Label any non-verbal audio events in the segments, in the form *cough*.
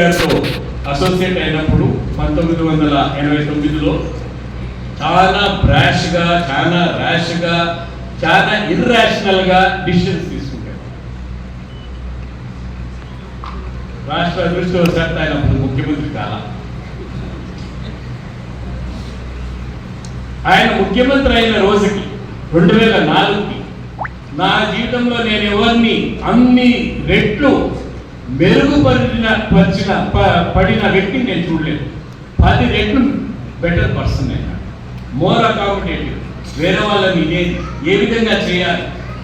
గారితో అసోసియేట్ అయినప్పుడు పంతొమ్మిది వందల ఎనభై తొమ్మిదిలో చాలా బ్రాష్గా చాలా ర్యాష్గా చాలా ఇర్రాషనల్గా డిసిషన్స్ తీసుకుంటారు. రాష్ట్ర అదృష్టవశాత్తు ఆయన అప్పుడు ముఖ్యమంత్రి కాల ఆయన ముఖ్యమంత్రి అయిన రోజుకి రెండు వేల నాలుగుకి నా జీవితంలో నేను ఎవరిని అన్ని రెట్లు మెరుగుపడిన పరిచిన ప- పడిన వ్యక్తిని నేను చూడలేదు. పది రెట్లు బెటర్ పర్సన్ అయినా మోర్ అకామిడేటివ్ వేరే వాళ్ళని ఇదే ఏ విధంగా చేయాలి?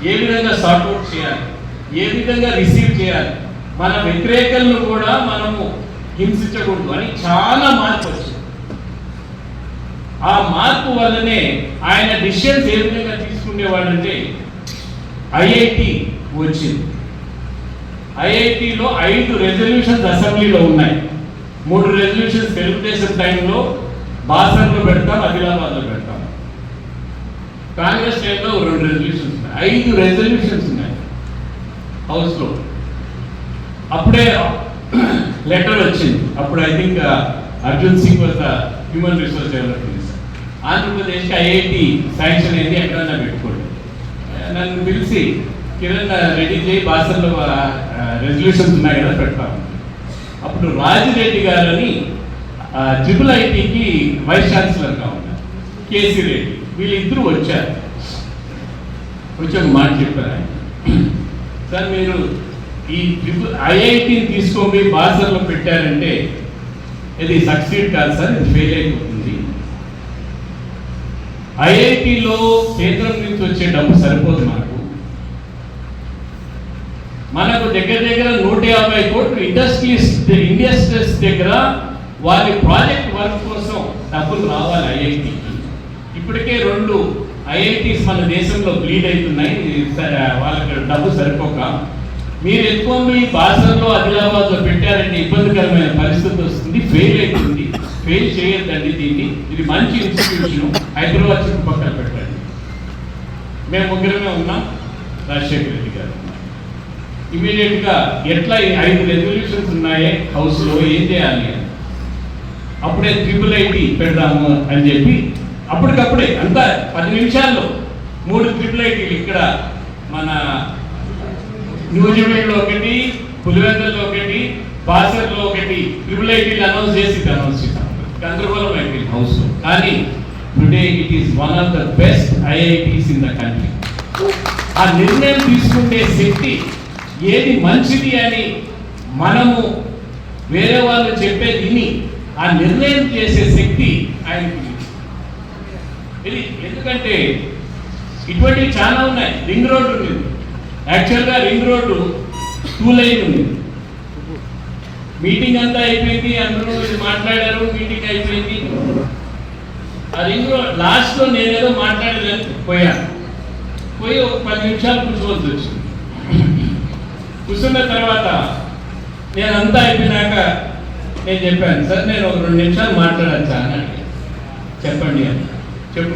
ఏ విధంగా సార్ట్అవుట్ చేయాలి? ఏ విధంగా రిసీవ్ చేయాలి? మన వ్యతిరేకలను కూడా మనము హింసించకూడదు అని చాలా మార్పు వచ్చింది. ఆ మార్పు వల్లనే ఆయన డిసిషన్స్ ఏ విధంగా తీసుకునేవాడంటే ఐఐటి వచ్చింది. ఐఐటిలో ఐదు రెజల్యూషన్స్ అసెంబ్లీలో ఉన్నాయి. మూడు రెజల్యూషన్స్ తెలుగుదేశం టైంలో బాసర్లో పెడతాం ఆదిలాబాద్లో పెడతాం. కాంగ్రెస్ టైంలో రెండు రెజల్యూషన్స్ ఉన్నాయి. ఐదు రెజల్యూషన్స్ ఉన్నాయి హౌస్లో. అప్పుడే లెటర్ వచ్చింది. అప్పుడు I think uh, Arjun Singh వద్ద హ్యూమన్ రిసోర్స్ డెవలప్మెంట్ మినిస్టర్ ఆంధ్రప్రదేశ్కి ఐఐటి శాంక్షన్ అయింది ఎక్కడన్నా పెట్టుకోండి. నన్ను పిలిచి కిరణ్ రెడీ చేయి భాషల్లో రెజల్యూషన్స్ ఉన్నాయి కదా పెడతాను అప్పుడు రాజిరెడ్డి గారని ట్రిపుల్ ఐటీకి వైస్ ఛాన్సలర్గా ఉన్నారు. కేసీ రెడ్డి వీళ్ళిద్దరూ వచ్చారు. వచ్చి ఒక మాట చెప్పారు ఆయన. *clears throat* సార్ మీరు ఈ ట్రిపుల్ ఐఐటిని తీసుకొని బాసర్లో పెట్టారంటే ఇది సక్సీడ్ కాదు సార్ ఇది ఫెయిల్ అయిపోతుంది. ఐఐటిలో కేంద్రం నుంచి వచ్చే డబ్బు సరిపోదు మాకు. మనకు దగ్గర దగ్గర నూట యాభై కోట్లు ఇండస్ట్రీస్ ఇండస్ట్రీస్ దగ్గర వారి ప్రాజెక్ట్ వర్క్ కోసం డబ్బులు రావాలి ఐఐటికి. ఇప్పటికే రెండు ఐఐటీస్ మన దేశంలో బ్లీడ్ అవుతున్నాయి. వాళ్ళకి డబ్బు సరిపోక. మీరు ఎక్కువ బాసర్లో ఆదిలాబాద్లో పెట్టారంటే ఇబ్బందికరమైన పరిస్థితి వస్తుంది ఫెయిల్ అవుతుంది. ఫెయిల్ చేయొద్దండి దీన్ని. ఇది మంచి ఇన్స్టిట్యూషన్ హైదరాబాద్ చుట్టుపక్కల పెట్టండి. మేము ముగ్గురమే ఉన్నాం. రాజశేఖర్ రెడ్డి ఇమీడియట్గా ఎట్లా ఐదు రెజల్యూషన్స్ ఉన్నాయే హౌస్లో ఏం చేయాలి? అప్పుడే ట్రిపుల్ ఐటీ పెడదాము అని చెప్పి అప్పటికప్పుడే అంతా పది నిమిషాల్లో మూడు ట్రిపుల్ ఐటీలు ఇక్కడ మన న్యూజిలాండ్లో ఒకటి పులివెందుల్లో ఒకటి బాసర్లో ఒకటి ట్రిపుల్ ఐటీలు అనౌన్స్ చేసి అనౌన్స్ చేశాం గందరగోళం అయిపోయింది హౌస్. కానీ today it is one of the best IITs in the country. ఆ నిర్ణయం తీసుకుంటే శక్తి ఏది మంచిది అని మనము వేరే వాళ్ళు చెప్పేది విని ఆ నిర్ణయం చేసే శక్తి ఆయనకి ఇది ఎందుకంటే ఇటువంటివి చాలా ఉన్నాయి. రింగ్ రోడ్డు ఉంది. యాక్చువల్గా రింగ్ రోడ్డు టూ లైన్ ఉంది. మీటింగ్ అంతా అయిపోయింది అందరూ మాట్లాడారు మీటింగ్ అయిపోయింది. ఆ రింగ్ రోడ్ లాస్ట్లో నేనేదో మాట్లాడలేదు పోయాను. పోయి ఒక పది నిమిషాలు కూర్చోవలసి వచ్చింది. కూర్చున్న తర్వాత నేను అంతా అయిపోయినాక నేను చెప్పాను సార్ నేను ఒక రెండు నిమిషాలు మాట్లాడచ్చా? అని చెప్పండి అని చెప్పు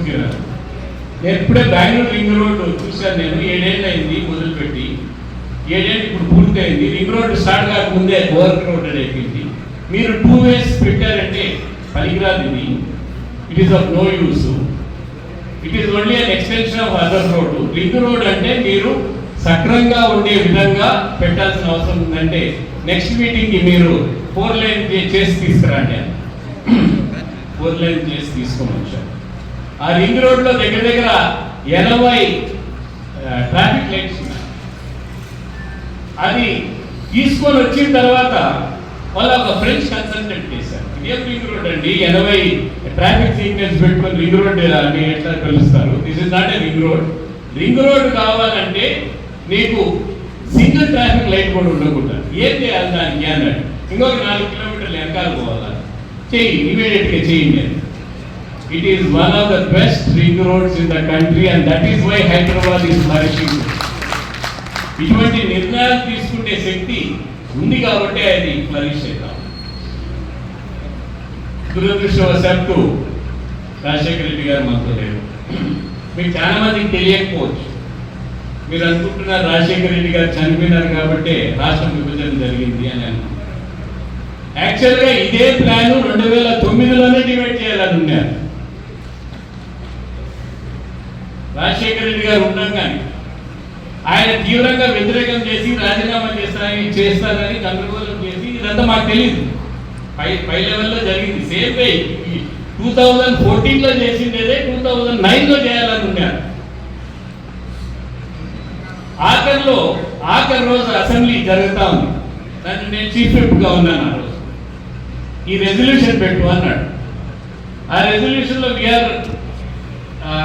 నేను ఇప్పుడే బెంగళూరు రింగ్ రోడ్డు చూశాను నేను ఏడేళ్ళు అయింది మొదలుపెట్టి. ఏడేళ్ళు ఇప్పుడు పూర్తయింది. రింగ్ రోడ్ స్టార్ట్ కాకముందే ఓవర్ రోడ్ అయిపోయింది. మీరు టూ వేస్ పెట్టారంటే పనికిరాదు ఇది. It is of no use it is only an extension of other road ring road అంటే మీరు సక్రంగా ఉండే విధంగా పెట్టాల్సిన అవసరం ఉందంటే నెక్స్ట్ మీటింగ్కి మీరు ఫోర్ లైన్ చేసి తీసుకురండి. ఫోర్ లైన్ చేసి తీసుకొని వచ్చారు. ఆ రింగ్ రోడ్లో దగ్గర దగ్గర ఎనభై ట్రాఫిక్ లైట్స్ ఉన్నాయి. అది తీసుకొని వచ్చిన తర్వాత వాళ్ళు ఒక ఫ్రెంచ్ కన్సల్టెంట్ చేశారు. ఇదేం రింగ్ రోడ్ అండి. ఎనభై ట్రాఫిక్ సిగ్నల్స్ పెట్టుకొని రింగ్ రోడ్ అని ఎట్లా పిలుస్తారు? This is not a ring road ring road కావాలంటే నీకు సింగిల్ ట్రాఫిక్ లైట్ కూడా ఉండకుండా ఏం చేయాలి దానికి అన్నాడు ఇంకొక నాలుగు కిలోమీటర్లు వెనకాల పోవాలా? చెయ్యి ఇమీడియట్గా చేయండి it is one of the best ring roads in the country and that is why Hyderabad is flourishing ఇటువంటి నిర్ణయాలు తీసుకునే శక్తి ఉంది కాబట్టి అది ఫ్లరిష్ అవుతాం దురదృష్టవశాత్తు రాజశేఖర రెడ్డి గారు మాతో లేరు. మీకు చాలా మందికి తెలియకపోవచ్చు. మీరు అనుకుంటున్నారు రాజశేఖర రెడ్డి గారు చనిపోయినారు కాబట్టి రాష్ట్రం విభజన జరిగింది అని అనుకుంటున్నారు. యాక్చువల్గా ఇదే ప్లాన్ రెండు వేల తొమ్మిదిలోనే డివైడ్ చేయాలని ఉన్నారు. రాజశేఖర రెడ్డి గారు ఉండగానే ఆయన తీవ్రంగా వ్యతిరేకం చేసి రాజీనామా చేస్తారని చేస్తారని గందరగోళం చేసి ఇదంతా మాకు తెలియదు పై పై లెవెల్లో జరిగింది. సేమ్ వే టూ థౌజండ్ ఫోర్టీన్లో చేసిందేదే టూ థౌజండ్ నైన్లో చేయాలని ఉన్నారు. ఆఖరిలో ఆఖరి రోజు అసెంబ్లీ జరుగుతా ఉంది. దాన్ని నేను చీఫ్ విప్గా ఉన్నాను ఆ రోజు. ఈ రెజల్యూషన్ పెట్టు అన్నాడు. ఆ రెజల్యూషన్లో we are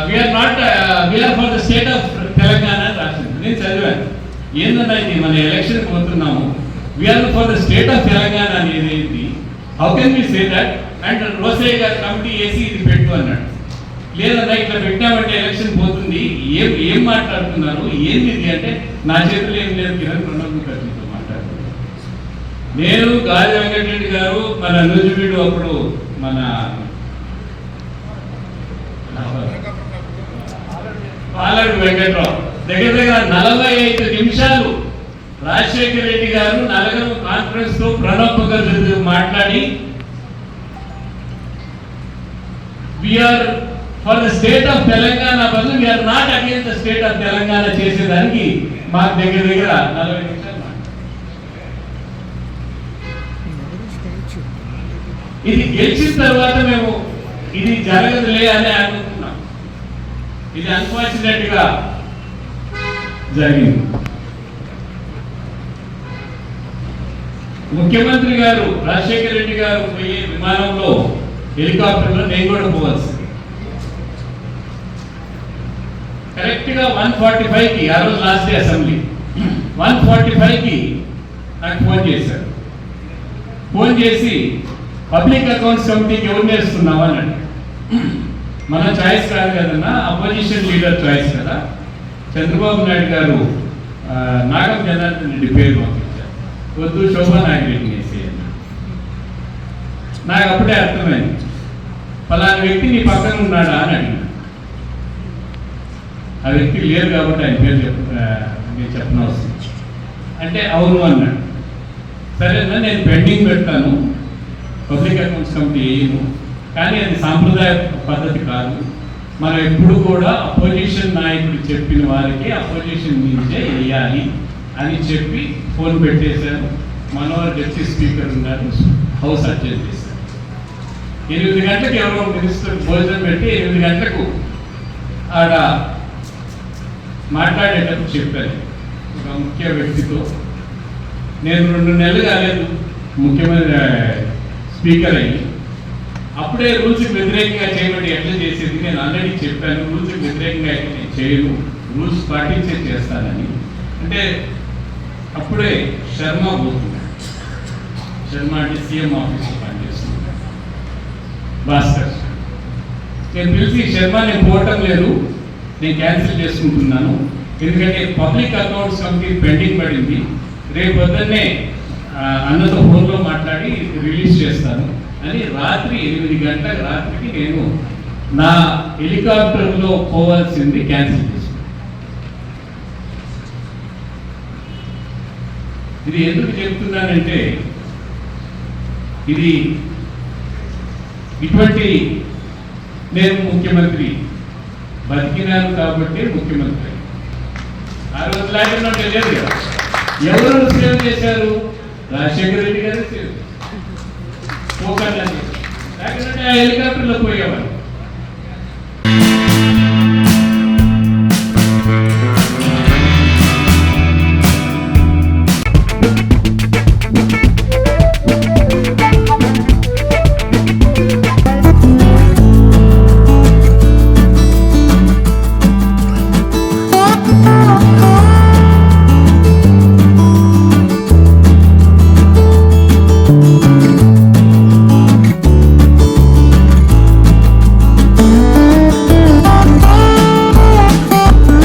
we are not we are for the state of Telangana అని రాసింది. నేను చదివాను. ఏంటన్నా ఇది? మన ఎలక్షన్ పోతున్నాము. We are for the state of Telangana అనేది how can we say that and రోసే గారు కమిటీ వేసి ఇది పెట్టు అన్నాడు. లేదన్నా ఇట్లా పెట్టామంటే ఎలక్షన్ పోతుంది ఏం ఏం మాట్లాడుతున్నారు ఏంది అంటే నా చేతులు ఏం లేదు కిరణ్ ప్రణబ్ ముఖర్జీతో మాట్లాడుతున్నారు. నేను గాలి వెంకటరెడ్డి గారు మన నూజివీడు అప్పుడు మన పాలడు వెంకట్రావు. దగ్గర దగ్గర నలభై ఐదు నిమిషాలు రాజశేఖర రెడ్డి గారు నలుగురు కాన్ఫరెన్స్తో ప్రణబ్ ముఖర్జీ మాట్లాడి we are for the state of Telangana బదులు we are not against the state of Telangana చేసేదానికి మాకు దగ్గర దగ్గర నలభై నిమిషాలు ఇది గెలిచిన తర్వాత మేము ఇది జరగదులే అని అనుకుంటున్నాం. ఇది అన్ఫార్చునేట్గా జరిగింది. ముఖ్యమంత్రి గారు రాజశేఖర రెడ్డి గారు పోయే విమానంలో హెలికాప్టర్లో నేను కూడా పోవాల్సింది. కరెక్ట్గా వన్ ఫార్టీ ఫైవ్కి ఆ రోజు last day assembly. One forty ఫైవ్కి నాకు ఫోన్ చేశారు. ఫోన్ చేసి పబ్లిక్ అకౌంట్స్ కమిటీకి ఎవరు నేస్తున్నావు అని అడిగాడు. మన చాయిస్ కాదు కదన్నా అపోజిషన్ లీడర్ చాయిస్ కదా. చంద్రబాబు నాయుడు గారు నాగం జనార్దన్ రెడ్డి పేరు పంపించారు వద్దు శోభా నాయుడు చేసి నాకు అప్పుడే అర్థమైంది. పలానా వ్యక్తి నీ పక్కన ఉన్నాడా? అని అడిగిన ఆ వ్యక్తి లేరు కాబట్టి ఆయన పేరు చెప్ప ఆ, నేను చెప్పనవసరం. అంటే అవును అన్నాడు. సరేనా నేను పెండింగ్ పెడతాను. పబ్లిక్ అకౌంట్స్ కమిటీ వేయను. కానీ అది సాంప్రదాయ పద్ధతి కాదు. మనం ఎప్పుడు కూడా అపోజిషన్ నాయకుడు చెప్పిన వారికి అపోజిషన్ నుంచే వేయాలి అని చెప్పి ఫోన్ పెట్టేశాను. మనోహర్ డిప్యూటీ స్పీకర్ ఉన్నారు. హౌస్ అడ్జస్ట్ చేశారు. ఎనిమిది గంటలకు ఎవరో మినిస్టర్ భోజనం పెట్టి ఎనిమిది గంటలకు ఆడ మాట్లాడేటప్పుడు చెప్పాను. ఒక ముఖ్య వ్యక్తితో. నేను రెండు నెలలు కాలేదు ముఖ్యమంత్రి స్పీకర్ అయ్యి. అప్పుడే రూల్స్కి వ్యతిరేకంగా చేయబట్టి ఎట్లా చేసేది నేను ఆల్రెడీ చెప్పాను. రూల్స్కి వ్యతిరేకంగా అయితే నేను చేయను. రూల్స్ పాటించే చేస్తానని. అంటే అప్పుడే శర్మ పోతున్నాడు శర్మ అంటే సీఎం ఆఫీస్లో పనిచేస్తున్నాడు భాస్కర్. నేను పిలిచి శర్మ నేను పోవటం లేదు. నేను క్యాన్సిల్ చేసుకుంటున్నాను. ఎందుకంటే పబ్లిక్ అకౌంట్స్ కమిటీ పెండింగ్ పడింది. రేపు పొద్దున్నే అన్నతో ఫోన్లో మాట్లాడి రిలీజ్ చేస్తాను. అని రాత్రి ఎనిమిది గంటల రాత్రికి నేను నా హెలికాప్టర్లో పోవాల్సింది క్యాన్సిల్ చేసుకున్నాను ఇది ఎందుకు చెప్తున్నానంటే ఇది ఇటువంటి నేను ముఖ్యమంత్రి బతికినారు కాబట్టి ముఖ్యమంత్రి. ఆ రోజు లాగా ఉంటే లేదు కదా. ఎవరు సేవ చేశారు? రాజశేఖర రెడ్డి గారు సేవ పోకండి లేకుంటే హెలికాప్టర్లో పోయేవారు